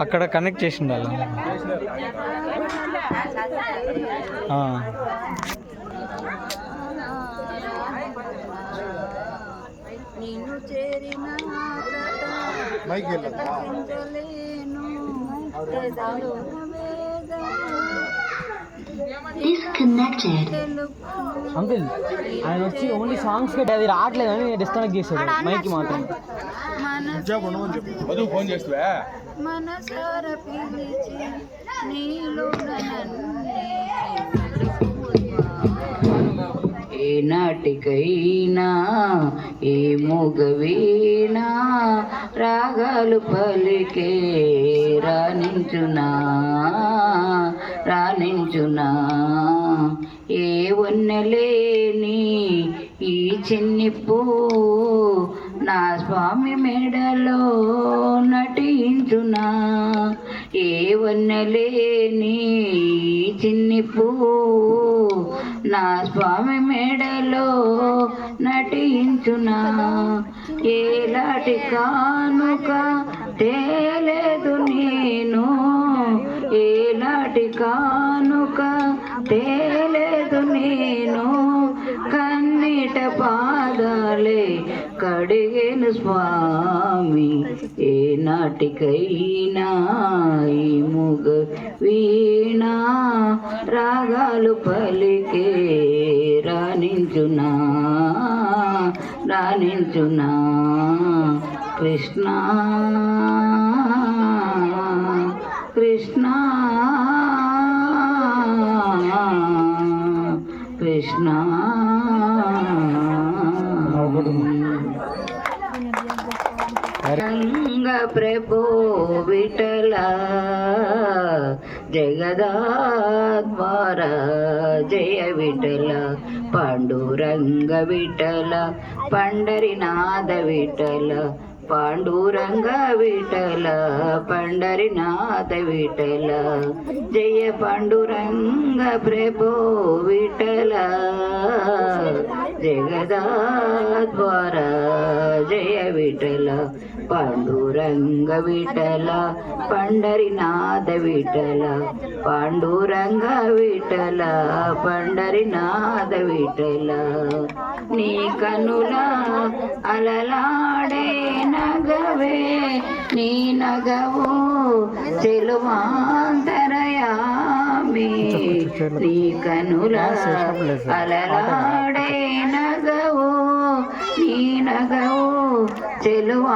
అక్కడ కనెక్ట్ చేసి ఉండాలి. నిన్ను చేరిన మైక్? అంకుల్ ఆయన వచ్చి ఓన్లీ సాంగ్స్కి అది రావట్లేదు అని డిస్కనెక్ట్ చేశాడు. మైక్ మాత్రం. ఫోన్ చేస్తావా? ఏ నాటికైనా ఏ మూగవీనా రాగాలు పలికే రాణించునా. రాణించునా ఏ ఉన్నలేని ఈ చిన్ని పువ్వు నా స్వామి మెడలో నటించునా. ఏ వన్నలేని ఈ చిన్ని పువ్వు నా స్వామి మెడలో నటించునా. ఏలాటి కానుక తేలేదు నీ కానుక తేలేదు నేను కన్నీట పాదాలే కడిగేను స్వామి. ఏ నాటికైనా ఈ ముగ వీణా రాగాలు పలికే రాణించునా రాణించునా కృష్ణ కృష్ణ. కృష్ణ. రంగ ప్రభో విఠల జగదాద్వార జయ విఠల పాండురంగ విఠల పండరినాథ విఠల పాండురంగ విఠల పండరినాథ విఠల జయ పాండురంగ ప్రభో విఠల జగదాద్వార జయ విఠల పాండురంగ విఠల పండరినాథ విఠల పాండురంగ విఠల పండరినాథ విఠల నీ కనుల అలలాడే నగవే నీ నగవు చెలువాంతరయామి నీ కనుల అలలాడే నగవు నీ నగవు చెలువాంతరయామి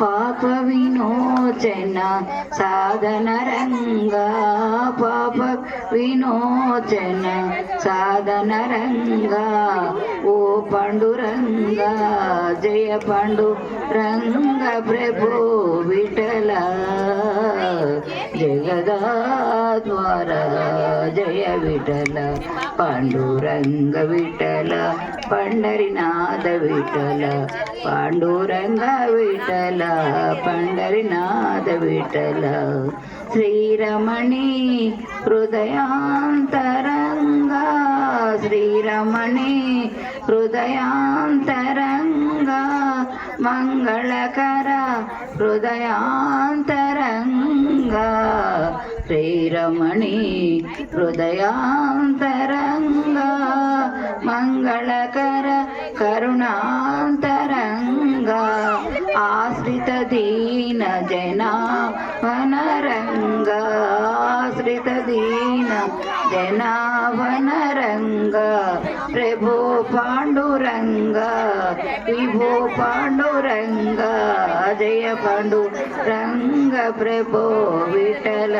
పాప వినోచన సాధన రంగా వినోచన సాధన రంగా ఓ పండురంగా జయ పండు రంగ ప్రభు విఠల. జగదాద్వార జయ విఠల. పాండురంగ విఠల పండరినాథ విఠల. పాండురంగ విఠల పండరినాథ విఠల. శ్రీరమణి హృదయాంతరంగా శ్రీరమణి హృదయాంతరంగా మంగళకర హృదయాంతరంగా శ్రీరమణి హృదయాంతరంగా మంగళకర కరుణాంతరంగా ఆశ్రిత దీన జనా వనరంగా ఆశ్రిత దీన ప్రభో పాండురంగా విభో పాండురంగా జయ పాండు రంగ ప్రభో విఠల